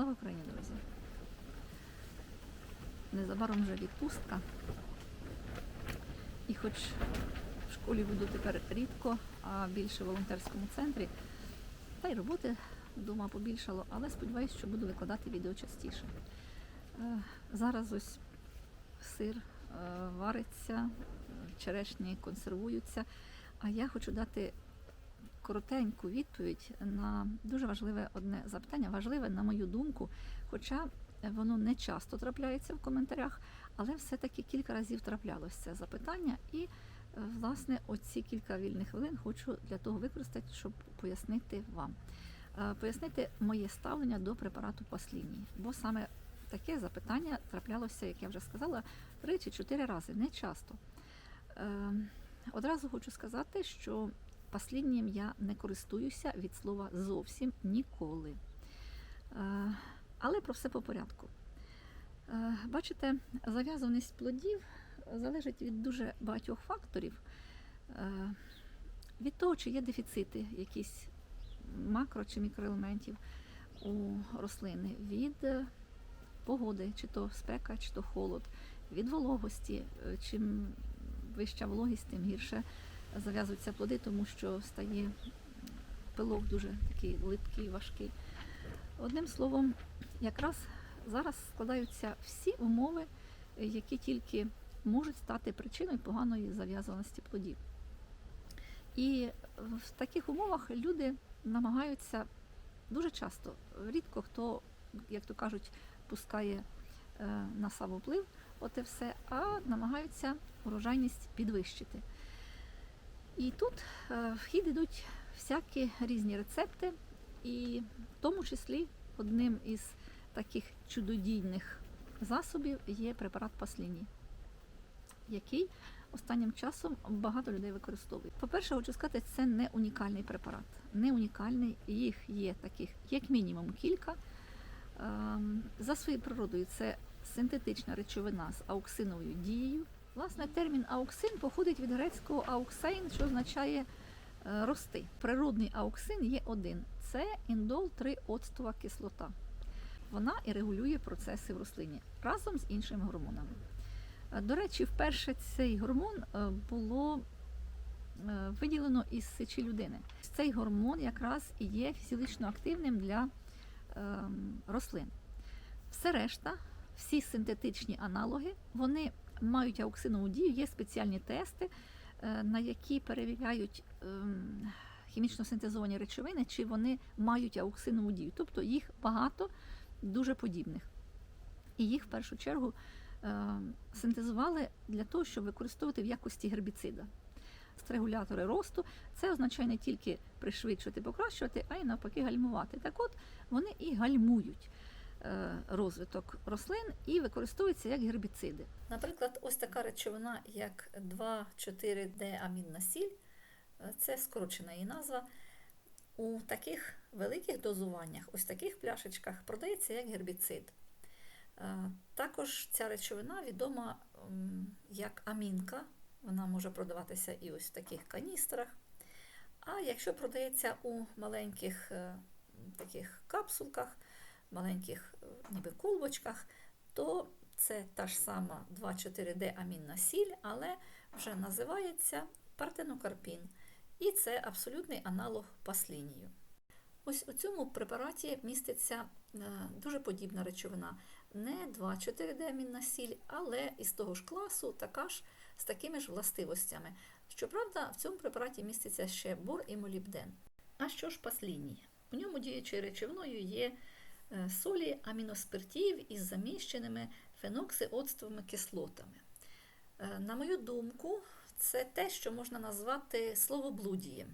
Слава Україні, друзі! Незабаром вже відпустка. І хоч в школі буду тепер рідко, а більше в волонтерському центрі, та й роботи вдома побільшало, але сподіваюся, що буду викладати відео частіше. Е, Зараз ось сир е, вариться, черешні консервуються, а я хочу дати коротеньку відповідь на дуже важливе одне запитання, важливе, на мою думку, хоча воно не часто трапляється в коментарях, але все-таки кілька разів траплялося це запитання. І, е, власне, оці кілька вільних хвилин хочу для того використати, щоб пояснити вам. Е, Пояснити моє ставлення до препарату Пасліній, бо саме таке запитання траплялося, як я вже сказала, три чи чотири рази, не часто. Е, Одразу хочу сказати, що паслінням я не користуюся від слова зовсім ніколи. Е, Але про все по порядку. Е, Бачите, зав'язаність плодів залежить від дуже багатьох факторів. Е, Від того, чи є дефіцити якісь макро чи мікроелементів у рослини, від погоди, чи то спека, чи то холод, від вологості. Чим вища вологість, тим гірше зав'язуються плоди, тому що стає пилок дуже такий липкий, важкий. Одним словом, якраз зараз складаються всі умови, які тільки можуть стати причиною поганої зав'язаності плодів. І в таких умовах люди намагаються дуже часто, рідко хто, як то кажуть, пускає е, на самоплив, от і все, а намагаються урожайність підвищити. І тут е, в хід ідуть всякі різні рецепти, і в тому числі одним із таких чудодійних засобів є препарат Пасліні, який останнім часом багато людей використовує. По-перше, хочу сказати, це не унікальний препарат. Не унікальний, їх є таких як мінімум кілька. Ем, За своєю природою це синтетична речовина з ауксиновою дією. Власне, термін ауксин походить від грецького ауксейн, що означає е, рости. Природний ауксин є один це індол 3 оцтова кислота. Вона і регулює процеси в рослині разом з іншими гормонами. Е, До речі, вперше цей гормон е, було виділено із сечі людини. Цей гормон якраз і є фізіологічно активним для ем, рослин. Все решта, всі синтетичні аналоги, вони мають ауксинову дію, є спеціальні тести, е, на які перевіряють ем, хімічно синтезовані речовини, чи вони мають ауксинову дію. Тобто їх багато дуже подібних. І їх в першу чергу е, синтезували для того, щоб використовувати в якості гербіцида. Регулятори росту це означає не тільки пришвидшувати, покращувати, а й навпаки гальмувати. Так от вони і гальмують розвиток рослин і використовуються як гербіциди. Наприклад, ось така речовина, як 2,4-D амінна сіль, е, це скорочена її назва. У таких великих дозуваннях, ось таких пляшечках, продається як гербіцид. Е, Також ця речовина відома як амінка. Вона може продаватися і ось в таких каністрах. А якщо продається у маленьких е, таких капсулках, маленьких е, ніби колбочках, то це та ж сама 2,4D амінна сіль, але вже називається партенокарпін. І це абсолютний аналог паслінію. Ось у цьому препараті міститься е, дуже подібна речовина. Не 2,4D амінна сіль, але із того ж класу, така ж з такими ж властивостями. Щоправда, в цьому препараті міститься ще бор і молібден. А що ж пасліній? У ньому діючою речовиною є солі аміноспиртів із заміщеними феноксиоцтовими кислотами. Е, На мою думку, це те, що можна назвати словоблудієм,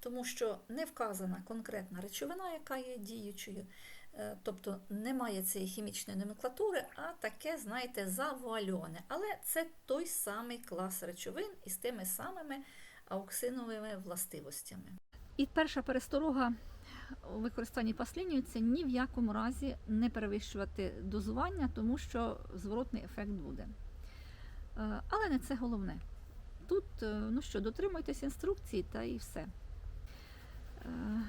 тому що не вказана конкретна речовина, яка є діючою, е, тобто немає цієї хімічної номенклатури, а таке, знаєте, завуальоване. Але це той самий клас речовин із тими самими ауксиновими властивостями. І перша пересторога у використанні це ні в якому разі не перевищувати дозування, тому що зворотний ефект буде. Е, Але не це головне. Тут, е, ну що, дотримуйтесь інструкції та і все. Е,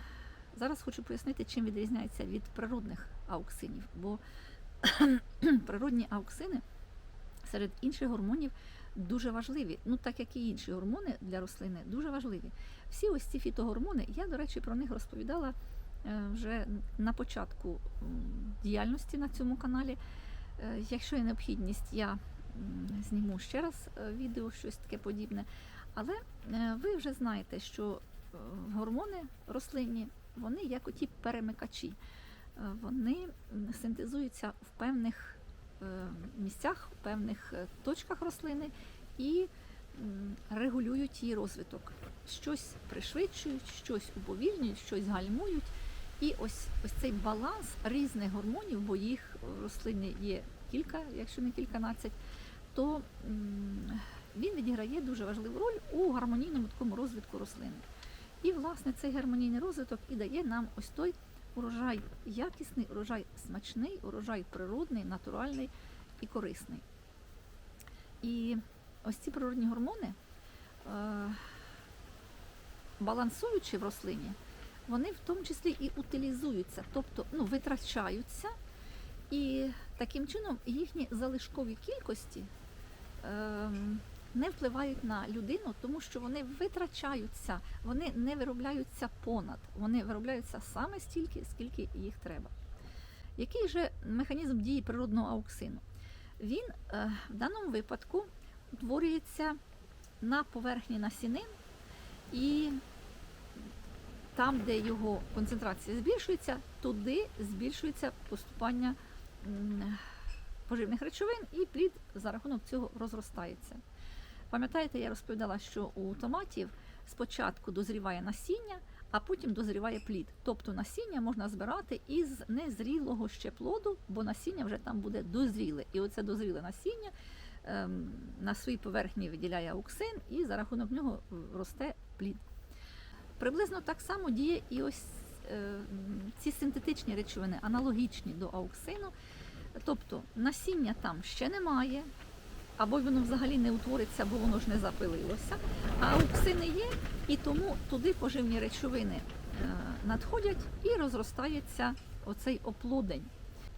Зараз хочу пояснити, чим відрізняється від природних ауксинів. Бо природні ауксини серед інших гормонів дуже важливі. Ну, так як і інші гормони для рослини, дуже важливі. Всі ось ці фітогормони, я, до речі, про них розповідала вже на початку діяльності на цьому каналі. Е, Якщо є необхідність, я зніму ще раз е, відео, щось таке подібне. Але е, ви вже знаєте, що е, гормони рослинні, вони як оті перемикачі. Е, Вони синтезуються в певних е, місцях, в певних е, точках рослини і регулюють її розвиток. Щось пришвидшують, щось уповільнюють, щось гальмують. І ось, ось цей баланс різних гормонів, бо їх в рослині є кілька, якщо не кільканадцять, то він відіграє дуже важливу роль у гармонійному такому розвитку рослини. І, власне, цей гармонійний розвиток і дає нам ось той урожай якісний, урожай смачний, урожай природний, натуральний і корисний. І ось ці природні гормони, е, балансуючи в рослині, вони в тому числі і утилізуються, тобто ну, витрачаються, і таким чином їхні залишкові кількості ем, не впливають на людину, тому що вони витрачаються, вони не виробляються понад, вони виробляються саме стільки, скільки їх треба. Який же механізм дії природного ауксину? Він е, в даному випадку утворюється на поверхні насінин і там, де його концентрація збільшується, туди збільшується поступання поживних речовин, і плід за рахунок цього розростається. Пам'ятаєте, я розповідала, що у томатів спочатку дозріває насіння, а потім дозріває плід. Тобто насіння можна збирати із незрілого ще плоду, бо насіння вже там буде дозріле. І оце дозріле насіння ем, на своїй поверхні виділяє ауксин, і за рахунок нього росте плід. Приблизно так само діє і ось е, ці синтетичні речовини, аналогічні до ауксину. Тобто насіння там ще немає, або воно взагалі не утвориться, бо воно ж не запилилося. А ауксини є, і тому туди поживні речовини е, надходять і розростається оцей оплодень.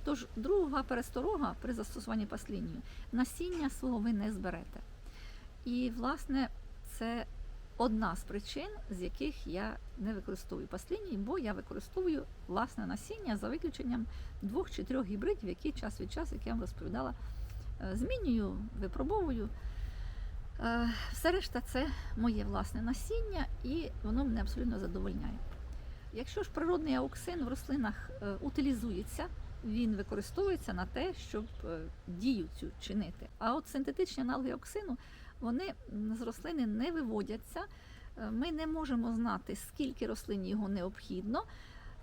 Тож друга пересторога при застосуванні паслінію насіння свого ви не зберете. І, власне, це одна з причин, з яких я не використовую пасліній, бо я використовую власне насіння за виключенням двох чи трьох гібридів, які час від часу, як я вам розповідала, е, змінюю, випробовую. Е, Все решта це моє власне насіння, і воно мене абсолютно задовольняє. Якщо ж природний ауксин в рослинах е, утилізується, він використовується на те, щоб дію цю чинити. А от синтетичні аналоги ауксину вони з рослини не виводяться. Е, Ми не можемо знати, скільки рослині його необхідно,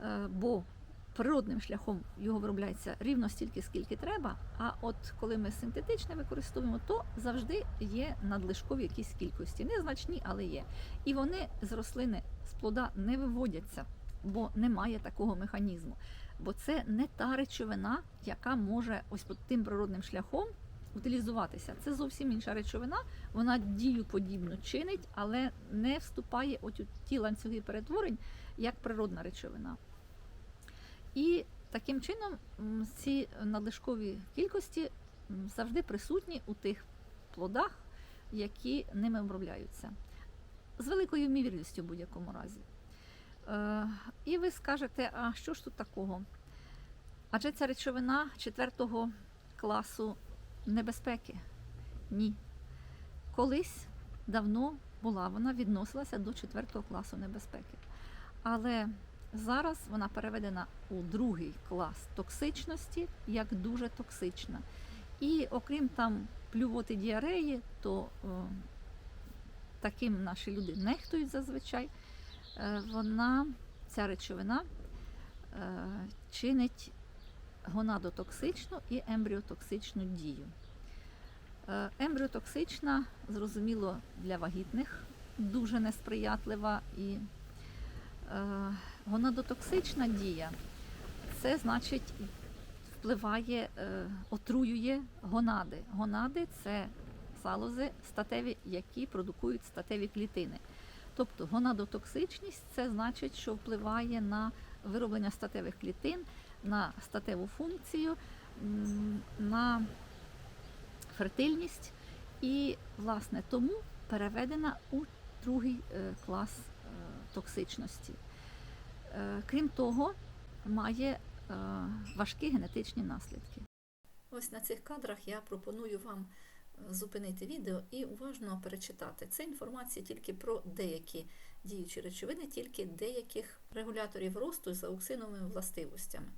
е, бо природним шляхом його виробляється рівно стільки, скільки треба. А от коли ми синтетичне використовуємо, то завжди є надлишкові якісь кількості. Незначні, але є. І вони з рослини з плода не виводяться, бо немає такого механізму. Бо це не та речовина, яка може ось тим природним шляхом утилізуватися. Це зовсім інша речовина, вона дію подібно чинить, але не вступає у ті ланцюги перетворень, як природна речовина. І таким чином ці надлишкові кількості завжди присутні у тих плодах, які ними обробляються. З великою ймовірністю в будь-якому разі. Е, і ви скажете, а що ж тут такого? Адже ця речовина четвертого класу небезпеки? Ні. Колись давно була, вона відносилася до четвертого класу небезпеки. Але зараз вона переведена у другий клас токсичності як дуже токсична. І окрім там плювоти діареї, то е, таким наші люди нехтують зазвичай. Е, вона, ця речовина, е, чинить гонадотоксичну і ембріотоксичну дію. Е, Ембріотоксична, зрозуміло, для вагітних дуже несприятлива і е, гонадотоксична дія це значить впливає, е, отруює гонади. Гонади це залози статеві, які продукують статеві клітини. Тобто гонадотоксичність це значить, що впливає на вироблення статевих клітин, на статеву функцію, на фертильність. І, власне, тому переведена у другий е, клас е, токсичності. Е, Крім того, має важкі генетичні наслідки. Ось на цих кадрах я пропоную вам зупинити відео і уважно перечитати. Це інформація тільки про деякі діючі речовини, тільки деяких регуляторів росту з ауксиновими властивостями.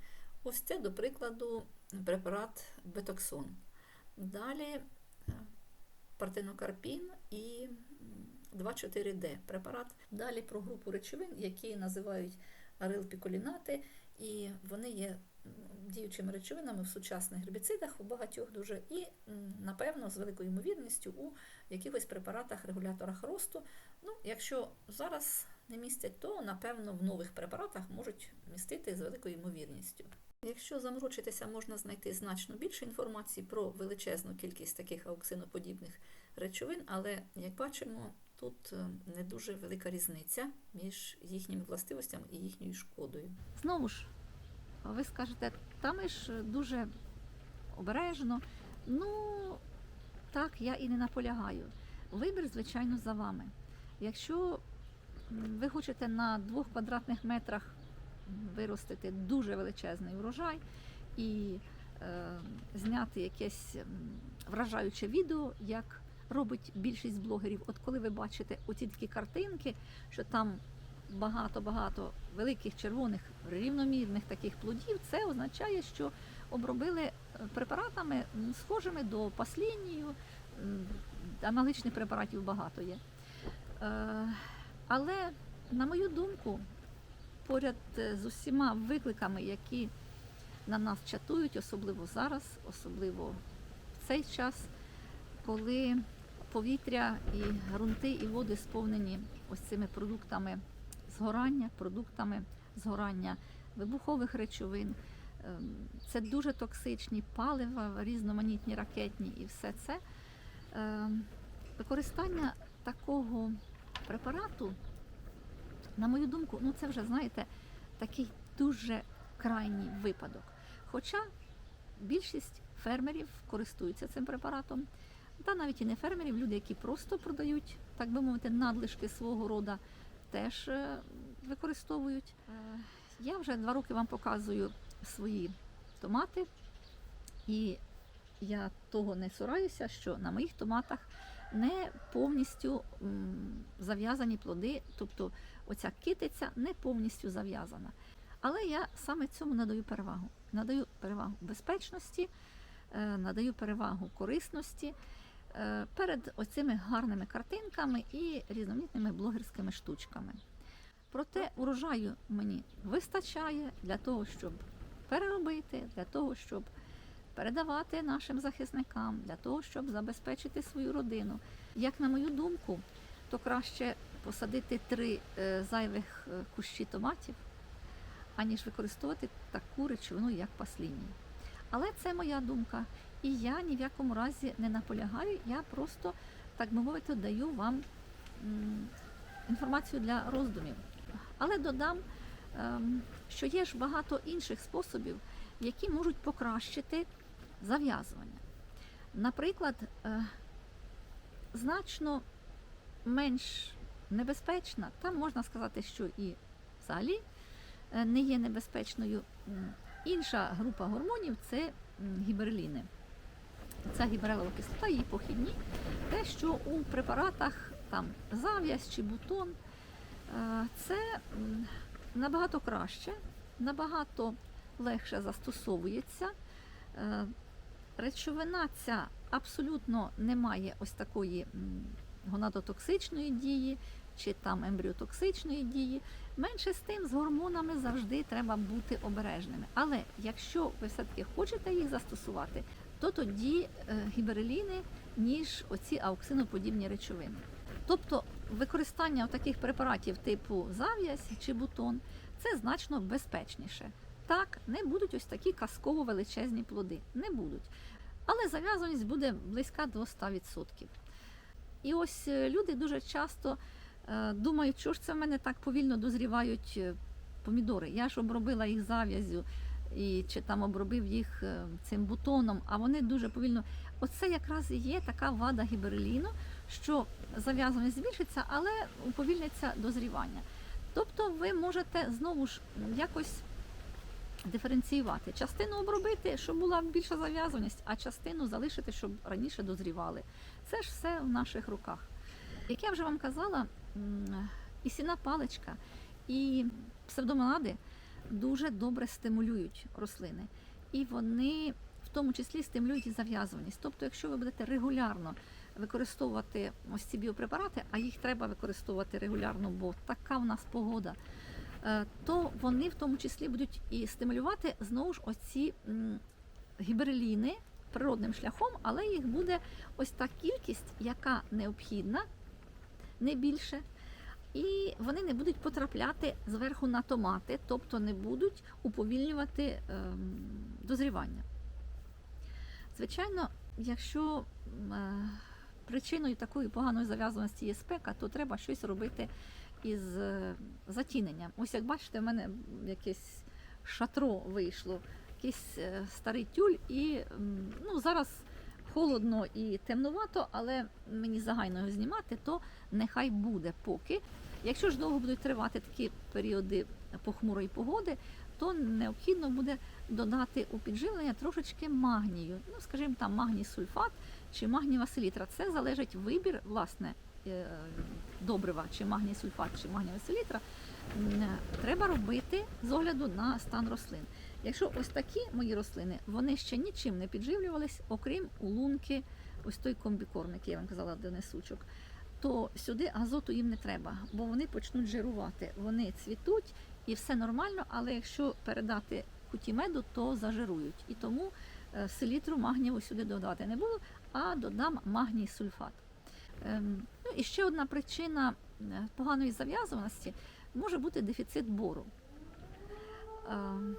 Ось це, до прикладу, препарат бетоксон. Далі е, партенокарпін і 2,4-D препарат. Далі про групу речовин, які називають арилпіколінати, і вони є діючими речовинами в сучасних гербіцидах у багатьох дуже, і, напевно, з великою ймовірністю у якихось препаратах, регуляторах росту. Ну, якщо зараз не містять, то напевно в нових препаратах можуть містити з великою ймовірністю. Якщо заморочитися, можна знайти значно більше інформації про величезну кількість таких ауксиноподібних речовин, але як бачимо, тут е, не дуже велика різниця між їхніми властивостями і їхньою шкодою. Знову ж, ви скажете, там ж дуже обережно. Ну, так, я і не наполягаю. Вибір, звичайно, за вами. Якщо ви хочете на двох квадратних метрах виростити дуже величезний урожай і е, зняти якесь вражаюче відео, як робить більшість блогерів. От коли ви бачите оці такі картинки, що там багато-багато великих червоних рівномірних таких плодів, це означає, що обробили е, препаратами схожими до паслінію. Аналогічних препаратів багато є. Е, Але, на мою думку, поряд е, з усіма викликами, які на нас чатують, особливо зараз, особливо в цей час, коли повітря і ґрунти і води сповнені ось цими продуктами згорання, продуктами згорання вибухових речовин. Ем, Це дуже токсичні палива, різноманітні ракетні і все це. Ем, Використання такого препарату на мою думку, ну це вже знаєте такий дуже крайній випадок. Хоча більшість фермерів користуються цим препаратом, та навіть і не фермерів, люди, які просто продають, так би мовити, надлишки свого рода, теж е, використовують. Е, Я вже два роки вам показую свої томати, і я того не цураюся, що на моїх томатах не повністю зав'язані плоди, тобто оця китиця не повністю зав'язана. Але я саме цьому надаю перевагу. Надаю перевагу безпечності, е, надаю перевагу корисності е, перед оцими гарними картинками і різноманітними блогерськими штучками. Проте урожаю мені вистачає для того, щоб переробити, для того, щоб передавати нашим захисникам, для того, щоб забезпечити свою родину. Як на мою думку, то краще посадити три е, зайвих е, кущі томатів, аніж використовувати таку речовину, як пасління. Але це моя думка. І я ні в якому разі не наполягаю, я просто, так би мовити, даю вам інформацію для роздумів. Але додам, ем, що є ж багато інших способів, які можуть покращити зав'язування. Наприклад, е, значно менш небезпечна, там можна сказати, що і взагалі е, не є небезпечною. Інша група гормонів це гіберліни. Ця гіберелова кислота, її похідні, те, що у препаратах там зав'язь чи бутон, е, це набагато краще, набагато легше застосовується. Е, Речовина ця абсолютно не має ось такої гонадотоксичної дії чи там ембріотоксичної дії. Менше з тим, з гормонами завжди треба бути обережними. Але якщо ви все-таки хочете їх застосувати, то тоді е, гібереліни, ніж оці ауксиноподібні речовини. Тобто використання таких препаратів типу зав'язь чи бутон це значно безпечніше. Так, не будуть ось такі казково величезні плоди. Не будуть. Але зав'язаність буде близька до 100%. І ось е, люди дуже часто е, думають, що ж це в мене так повільно дозрівають е, помідори. Я ж обробила їх зав'язю і чи там обробив їх цим бутоном, а вони дуже повільно. Оце якраз і є така вада гібереліну, що зав'язаність збільшиться, але уповільниться дозрівання. Тобто ви можете знову ж якось диференціювати. Частину обробити, щоб була більша зав'язаність, а частину залишити, щоб раніше дозрівали. Це ж все в наших руках. Як я вже вам казала, і сіна паличка, і псевдомонади дуже добре стимулюють рослини. І вони в тому числі стимулюють і зав'язуваність. Тобто, якщо ви будете регулярно використовувати ось ці біопрепарати, а їх треба використовувати регулярно, бо така в нас погода, то вони в тому числі будуть і стимулювати знову ж оці гіберліни природним шляхом, але їх буде ось та кількість, яка необхідна, не більше. І вони не будуть потрапляти зверху на томати, тобто не будуть уповільнювати ем, дозрівання. Звичайно, якщо е, причиною такої поганої зав'язаності є спека, то треба щось робити із е, затіненням. Ось як бачите, в мене якесь шатро вийшло, якийсь е, старий тюль, і ну, зараз холодно і темнувато, але мені загайно його знімати, то нехай буде поки. Якщо ж довго будуть тривати такі періоди похмурої погоди, то необхідно буде додати у підживлення трошечки магнію. Ну, скажімо, там магній сульфат чи магнієва селітра. Це залежить вибір, власне, добрива, чи магній сульфат, чи магнієва селітра. Треба робити з огляду на стан рослин. Якщо ось такі мої рослини, вони ще нічим не підживлювались, окрім улунки, ось той комбікорм, який я вам казала, донесучок, то сюди азоту їм не треба, бо вони почнуть жирувати. Вони цвітуть і все нормально, але якщо передати куті меду, то зажирують. І тому е, селітру магнієву сюди додати не буду, а додам магній сульфат. Ем, Ну і ще одна причина е, поганої зав'язаності може бути дефіцит бору. Ем,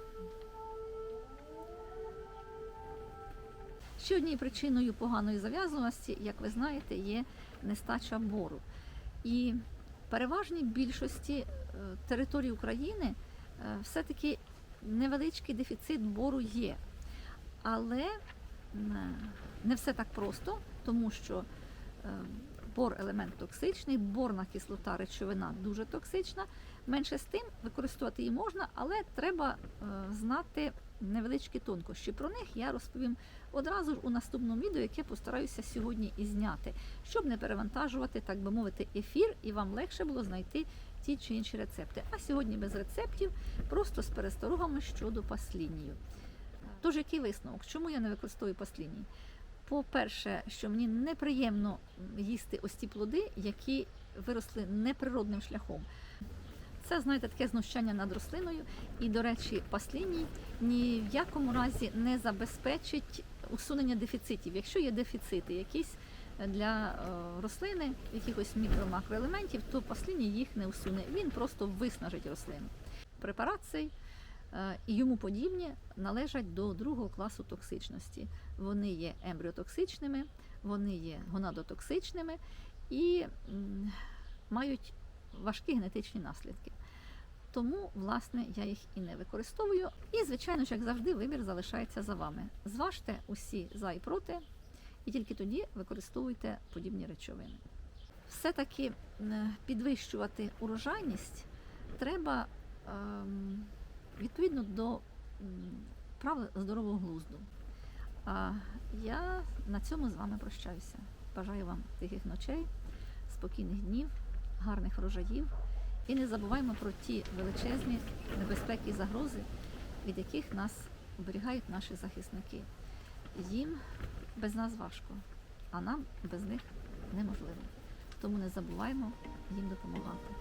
Ще однією причиною поганої зав'язаності, як ви знаєте, є нестача бору. І в переважній більшості е, територій України е, все-таки невеличкий дефіцит бору є. Але не все так просто, тому що бор елемент токсичний, борна кислота речовина дуже токсична. Менше з тим використовувати її можна, але треба е, знати невеличкі тонкощі. Про них я розповім одразу ж у наступному відео, яке постараюся сьогодні і зняти, щоб не перевантажувати, так би мовити, ефір, і вам легше було знайти ті чи інші рецепти. А сьогодні без рецептів, просто з пересторогами щодо паслінію. Тож, який висновок? Чому я не використовую пасліній? По-перше, що мені неприємно їсти ось ці плоди, які виросли неприродним шляхом. Це, знаєте, таке знущання над рослиною. І, до речі, пасліній ні в якому разі не забезпечить усунення дефіцитів. Якщо є дефіцити якісь для е, рослини, якихось мікро-макроелементів, то пасліній їх не усуне. Він просто виснажить рослину. Препарат цей е, і йому подібні належать до другого класу токсичності. Вони є ембріотоксичними, вони є гонадотоксичними і мають важкі генетичні наслідки. Тому, власне, я їх і не використовую. І, звичайно ж, як завжди, вибір залишається за вами. Зважте усі за і проти, і тільки тоді використовуйте подібні речовини. Все-таки підвищувати урожайність треба ем, відповідно до правил здорового глузду. А я на цьому з вами прощаюся. Бажаю вам тихих ночей, спокійних днів, гарних врожаїв. І не забуваємо про ті величезні небезпеки і загрози, від яких нас оберігають наші захисники. Їм без нас важко, а нам без них неможливо. Тому не забуваємо їм допомагати.